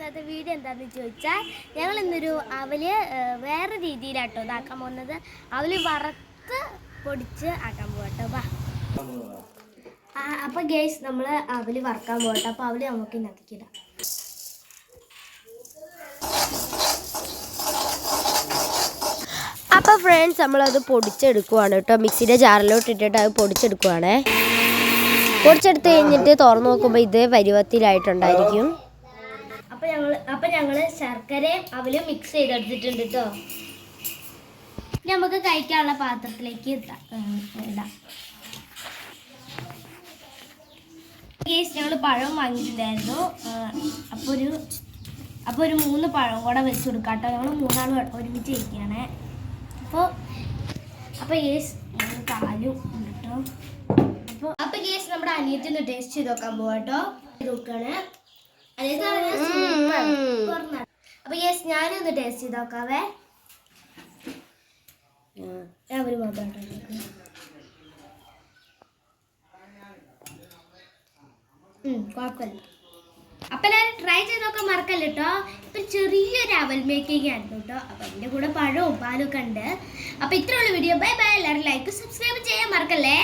ഇന്നത്തെ വീഡിയോ എന്താണെന്ന് ചോദിച്ചാൽ ഞങ്ങൾ ഇന്നൊരു അവൽ വേറെ രീതിയിലാട്ടോ ഇതാക്കാൻ പോകുന്നത്. അവൽ വറുത്ത് പൊടിച്ച് ആക്കാൻ പോകട്ടോ വാ. അപ്പോൾ അപ്പൊ ഗേസ് നമ്മൾ അവൽ വറക്കാൻ പോകട്ടെ. അപ്പൊ അവൽ നമുക്ക് ഇന്നത്തേക്കില്ല അപ്പോൾ ഫ്രണ്ട്സ് നമ്മളത് പൊടിച്ചെടുക്കുവാണ് കേട്ടോ. മിക്സിയുടെ ജാറിലോട്ട് ഇട്ടിട്ട് അത് പൊടിച്ചെടുക്കുവാണേ. പൊടിച്ചെടുത്ത് കഴിഞ്ഞിട്ട് തുറന്നു നോക്കുമ്പോൾ ഇത് പരുവത്തിലായിട്ടുണ്ടായിരിക്കും. അപ്പൊ ഞങ്ങൾ അപ്പൊ ഞങ്ങൾ ശർക്കരയും അവലും മിക്സ് ചെയ്തെടുത്തിട്ടുണ്ട് കേട്ടോ നമുക്ക് കഴിക്കാനുള്ള പാത്രത്തിലേക്ക് ഇടാം കേസ് ഞങ്ങൾ പഴം വാങ്ങിയിട്ടുണ്ടായിരുന്നു. അപ്പോൾ ഒരു അപ്പോൾ ഒരു മൂന്ന് പഴം കൂടെ വെച്ച് കൊടുക്കാം കേട്ടോ ഞങ്ങൾ മൂന്നാളും ഒരുമിച്ച് ഇരിക്കുകയാണ് അപ്പോൾ അപ്പോൾ കേസ് മൂന്ന് കാലും ഉണ്ട് കേട്ടോ അപ്പോൾ അപ്പോൾ കേസ് നമ്മുടെ ടേസ്റ്റ് ചെയ്ത് നോക്കാൻ പോവാട്ടോ നോക്കുകയാണ് അപ്പോൾ യെസ് ഞാനൊന്ന് ടേസ്റ്റ് ചെയ്ത് നോക്കാവേ ഞാൻ ഒരു മാത്രം കുഴപ്പമില്ല. അപ്പൊ ഞാൻ ട്രൈ ചെയ്ത് നോക്കാൻ മറക്കല്ല കേട്ടോ ഇപ്പൊ ചെറിയൊരു അവൽ മേക്കിംഗ് ആയിരുന്നു കേട്ടോ അപ്പൊ എന്റെ കൂടെ പഴവും പാലും ഒക്കെ ഉണ്ട്. അപ്പൊ ഇത്രയുള്ള വീഡിയോ ബൈ ബൈ എല്ലാവരും ലൈക്ക് സബ്സ്ക്രൈബ് ചെയ്യാൻ മറക്കല്ലേ?